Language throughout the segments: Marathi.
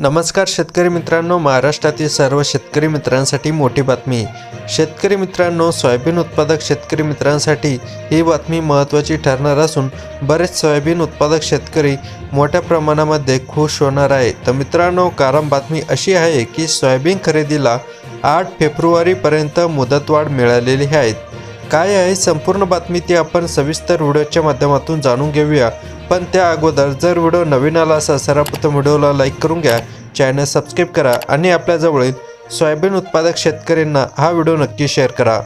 नमस्कार शेतकरी मित्रांनो महाराष्ट्रातील सर्व शेतकरी मित्रांसाठी मोठी बातमी. शेतकरी मित्रांनो सोयाबीन उत्पादक शेतकरी मित्रांसाठी ही बातमी महत्त्वाची ठरणार असून बरेच सोयाबीन उत्पादक शेतकरी मोठ्या प्रमाणामध्ये खुश होणार आहे तर मित्रांनो कारण बातमी अशी आहे की सोयाबीन खरेदीला आठ फेब्रुवारीपर्यंत मुदतवाढ मिळालेली आहे. काय आहे? संपूर्ण बातमी ती आपण सविस्तर व्हिडिओच्या माध्यमातून जाणून घेऊया. पण त्या अगोदर जर व्हिडिओ नवीन आला असा सर्वप्रथम व्हिडिओला लाईक करून घ्या. चॅनल सबस्क्राईब करा आणि आपल्याजवळील सोयाबीन उत्पादक शेतकऱ्यांना हा व्हिडिओ नक्की शेअर करा.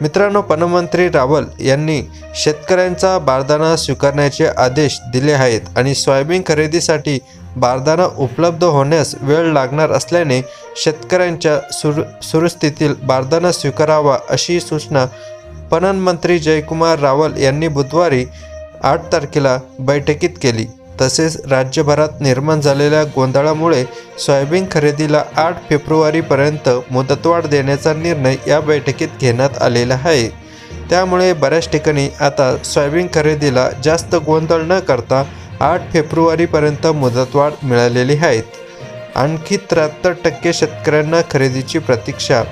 मित्रांनो पणमंत्री रावल यांनी शेतकऱ्यांचा बारदाना स्वीकारण्याचे आदेश दिले आहेत आणि सोयाबीन खरेदीसाठी बारदाना उपलब्ध होण्यास वेळ लागणार असल्याने शेतकऱ्यांच्या सुर सुरस्थितील बारदाना स्वीकारावा अशी सूचना पणन मंत्री जयकुमार रावल यांनी बुधवारी आठ तारखेला बैठकीत केली. तसेच राज्यभरात निर्माण झालेल्या गोंधळामुळे सोयाबीन खरेदीला आठ फेब्रुवारीपर्यंत मुदतवाढ देण्याचा निर्णय या बैठकीत घेण्यात आलेला आहे. त्यामुळे बऱ्याच ठिकाणी आता सोयाबीन खरेदीला जास्त गोंधळ न करता आठ फेब्रुवारीपर्यंत मुदतवाढ मिळालेली आहेत आणखी त्र्याहत्तर टक्के शेतकऱ्यांना खरेदीची प्रतीक्षा.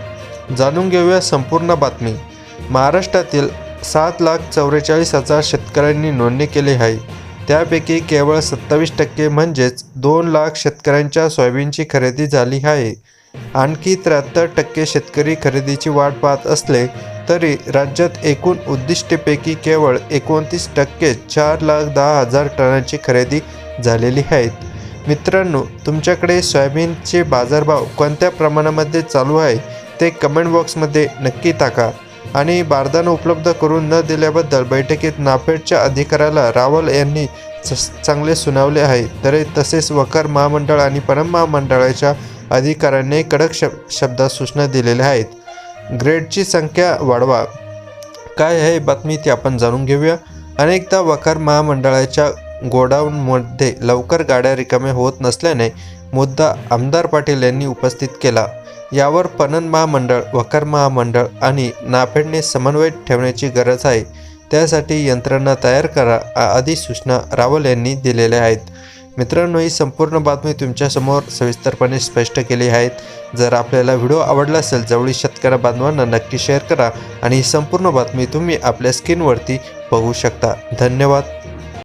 जाणून घेऊया संपूर्ण बातमी. महाराष्ट्रातील सात लाख चौवेचाळीस हजार शेतकऱ्यांनी नोंदणी केली आहे. त्यापैकी केवळ सत्तावीस टक्के म्हणजेच दोन लाख शेतकऱ्यांच्या सोयाबीनची खरेदी झाली आहे. आणखी त्र्याहत्तर टक्के शेतकरी खरेदीची वाट पाहत असले तरी राज्यात एकूण उद्दिष्टेपैकी केवळ एकोणतीस टक्के चार लाख दहा हजार टनांची खरेदी झालेली आहेत. मित्रांनो तुमच्याकडे सोयाबीनचे बाजारभाव कोणत्या प्रमाणामध्ये चालू आहे ते कमेंट बॉक्समध्ये नक्की टाका. आणि बारदान उपलब्ध करून न दिल्याबद्दल बैठकीत नाफेडच्या अधिकाऱ्याला रावल यांनी च- चांगले सुनावले आहे. तरी तसेच वकार महामंडळ आणि परम महामंडळाच्या अधिकाऱ्यांनी कडक शब शब्दात सूचना दिलेल्या आहेत. ग्रेडची संख्या वाढवा. काय आहे बातमी ती आपण जाणून घेऊया. अनेकदा वकार महामंडळाच्या गोडाऊनमध्ये लवकर गाड्या रिकाम्या होत नसल्याने मुद्दा आमदार पाटील यांनी उपस्थित केला. यावर पणन महामंडळ वकार महामंडळ आणि नाफेडने समन्वय ठेवण्याची गरज आहे. त्यासाठी यंत्रणा तयार करा आ- आदी सूचना रावल यांनी दिलेल्या आहेत. मित्रांनो ही संपूर्ण बातमी तुमच्यासमोर सविस्तरपणे स्पष्ट केली आहेत जर आपल्याला व्हिडिओ आवडला असेल जवळील शेतकऱ्या बांधवांना नक्की शेअर करा आणि ही संपूर्ण बातमी तुम्ही आपल्या स्क्रीनवरती बघू शकता. धन्यवाद.